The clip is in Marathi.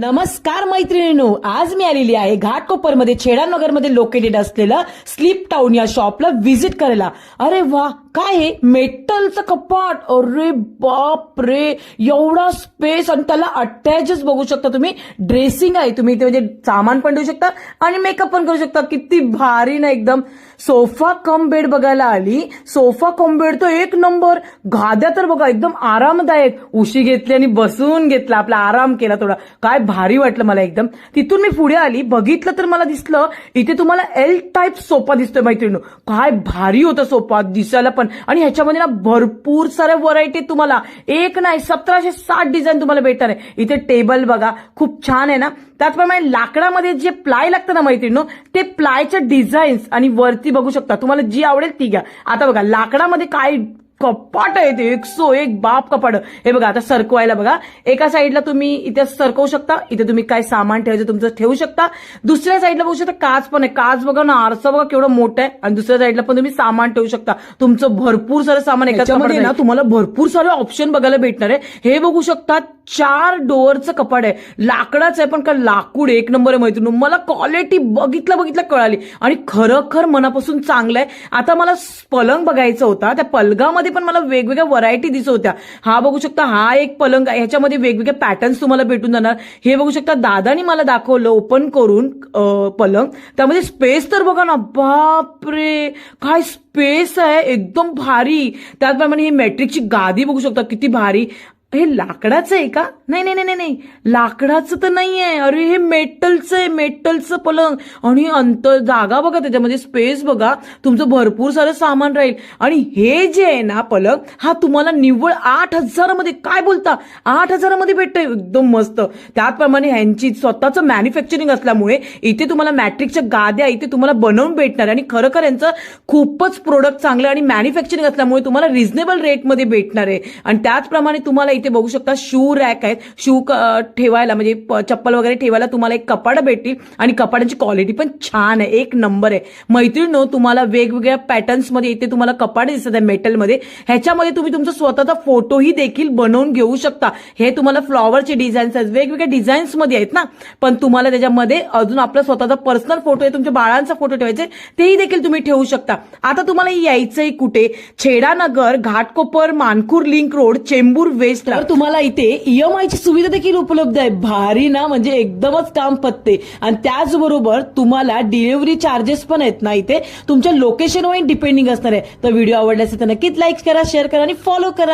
नमस्कार मैत्रिणीनो आज मी आलेली आहे घाटकोपरमध्ये छेडानगरमध्ये लोकेटेड असलेलं स्लीप टाउन या शॉपला व्हिजिट करायला. अरे वा काय आहे मेटलचं कपाट. अरे बाप रे एवढा स्पेस आणि त्याला अटॅचच बघू शकता तुम्ही. ड्रेसिंग आहे तुम्ही. इथे म्हणजे सामान पण देऊ शकता आणि मेकअप पण करू शकता. किती भारी ना एकदम. सोफा कम बेड बघायला आली. सोफा कम बेड तो एक नंबर गाद्या तर बघा एकदम आरामदायक. उशी घेतली आणि बसून घेतला. आपला आराम केला थोडा. काय भारी वाटलं मला एकदम. तिथून मी पुढे आली. बघितलं तर मला दिसलं इथे तुम्हाला एल टाईप सोफा दिसतोय मैत्रिणी काय भारी होता सोफा दिसायला पण आणि ह्याच्यामध्ये ना भरपूर साऱ्या व्हरायटी तुम्हाला. एक नाही सतराशे साठ डिझाईन तुम्हाला भेटणार आहे. इथे टेबल बघा खूप छान आहे ना. त्याचप्रमाणे लाकडामध्ये जे प्लाय लागतं ना मैत्रिणी ते प्लायच्या डिझाईन्स आणि वरती बघू शकता. तुम्हाला जी आवडेल ती घ्या. आता बघा लाकडामध्ये काय कपाट आहे ते. एकसो एक बाप कपाट. हे बघा आता सरकवायला बघा. एका साईडला तुम्ही इथे सरकवू शकता. इथे तुम्ही काय सामान ठेवायचं तुमचं ठेवू शकता. दुसऱ्या साईडला बघू शकता काच पण आहे. काच बघा ना आरसा बघा केवढं मोठं आहे. आणि दुसऱ्या साईडला पण तुम्ही सामान ठेवू शकता. तुमचं भरपूर सारं सामान याच्यामध्ये ना तुम्हाला भरपूर सारे ऑप्शन बघायला भेटणार आहे. हे बघू शकता चार डोअरचं कपाट आहे. लाकडाचं आहे पण का लाकूड एक नंबर आहे मैत्रिणी. मला क्वालिटी बघितलं बघितलं कळाली. आणि खरोखर मनापासून चांगलं आहे. आता मला पलंग बघायचा होता. त्या पलंगामध्ये पण मला वेगवेगळ्या व्हरायटी दिसत होत्या. हा बघू शकता हा एक पलंग आहे. ह्याच्यामध्ये वेगवेगळे पॅटर्न्स तुम्हाला भेटून जाणार. हे बघू शकता दादानी मला दाखवलं ओपन करून पलंग. त्यामध्ये स्पेस तर बघा ना बापरे! काय स्पेस आहे एकदम भारी. त्याचप्रमाणे ही मॅट्रिकची गादी बघू शकता किती भारी. हे लाकडाचं आहे का? नाही नाही नाही नाही. लाकडाचं तर नाही आहे अरे हे मेटलचं आहे मेटलचं पलंग. आणि अंतर जागा बघा त्याच्यामध्ये स्पेस बघा. तुमचं भरपूर सारं सामान राहील. आणि हे जे आहे ना पलंग हा तुम्हाला निव्वळ आठ हजारामध्ये काय बोलता? आठ हजारामध्ये भेटतंय. एकदम मस्त. त्याचप्रमाणे ह्यांची स्वतःचं मॅन्युफॅक्चरिंग असल्यामुळे इथे तुम्हाला मॅट्रिकच्या गाद्या इथे तुम्हाला बनवून भेटणार. आणि खरोखर यांचं खूपच प्रोडक्ट चांगलं आणि मॅन्युफॅक्चरिंग असल्यामुळे तुम्हाला रिझनेबल रेटमध्ये भेटणार आहे. आणि त्याचप्रमाणे तुम्हाला इथे बघू शकता शू रॅक आहेत. शू ठेवायला म्हणजे चप्पल वगैरे ठेवायला तुम्हाला एक कपाट भेटतील आणि कपाटाची क्वालिटी पण छान आहे. एक नंबर आहे. मैत्रिणीनो तुम्हाला वेगवेगळ्या पॅटर्न्समध्ये इथे तुम्हाला कपाट दिसत आहे मेटलमध्ये ह्याच्यामध्ये तुम्ही तुमचा स्वतःचा फोटोही देखील बनवून घेऊ शकता. हे तुम्हाला फ्लॉवरचे डिझाईन्स आहेत. वेगवेगळ्या डिझाईन्समध्ये आहेत ना. पण तुम्हाला त्याच्यामध्ये अजून आपला स्वतःचा पर्सनल फोटो आहे. तुमच्या बाळांचा फोटो ठेवायचे तेही देखील तुम्ही ठेवू शकता. आता तुम्हाला यायचंय कुठे? Chhedanagar Ghatkopar Mankhurd link road Chembur west तर तुम्हाला इथे ईएमआय ची सुविधा देखील उपलब्ध आहे. भारी ना म्हणजे एकदमच काम पत्ते. आणि त्याचबरोबर तुम्हाला डिलिव्हरी चार्जेस पण आहेत ना इथे. तुमच्या लोकेशनवर डिपेंडिंग असणार आहे. तर व्हिडिओ आवडल्यास तर नक्कीच लाईक करा शेअर करा आणि फॉलो करा.